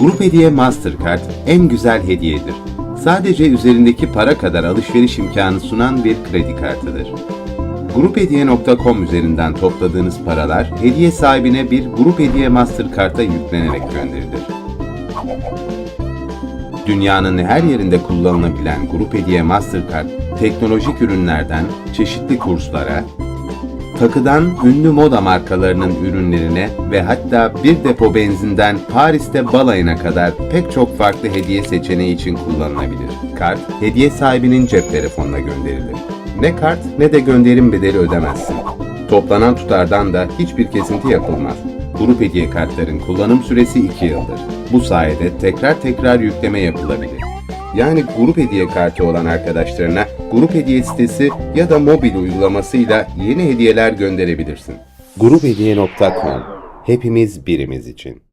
Grup Hediye Mastercard en güzel hediyedir. Sadece üzerindeki para kadar alışveriş imkanı sunan bir kredi kartıdır. Gruphediye.com üzerinden topladığınız paralar hediye sahibine bir Grup Hediye Mastercard'a yüklenerek gönderilir. Dünyanın her yerinde kullanılabilen Grup Hediye Mastercard, teknolojik ürünlerden çeşitli kurslara, takıdan ünlü moda markalarının ürünlerine ve hatta bir depo benzinden Paris'te balayına kadar pek çok farklı hediye seçeneği için kullanılabilir. Kart, hediye sahibinin cep telefonuna gönderilir. Ne kart ne de gönderim bedeli ödemezsin. Toplanan tutardan da hiçbir kesinti yapılmaz. Grup hediye kartların kullanım süresi 2 yıldır. Bu sayede tekrar tekrar yükleme yapılabilir. Yani grup hediye kartı olan arkadaşlarına grup hediye sitesi ya da mobil uygulamasıyla yeni hediyeler gönderebilirsin. Gruphediye.com Hepimiz birimiz için.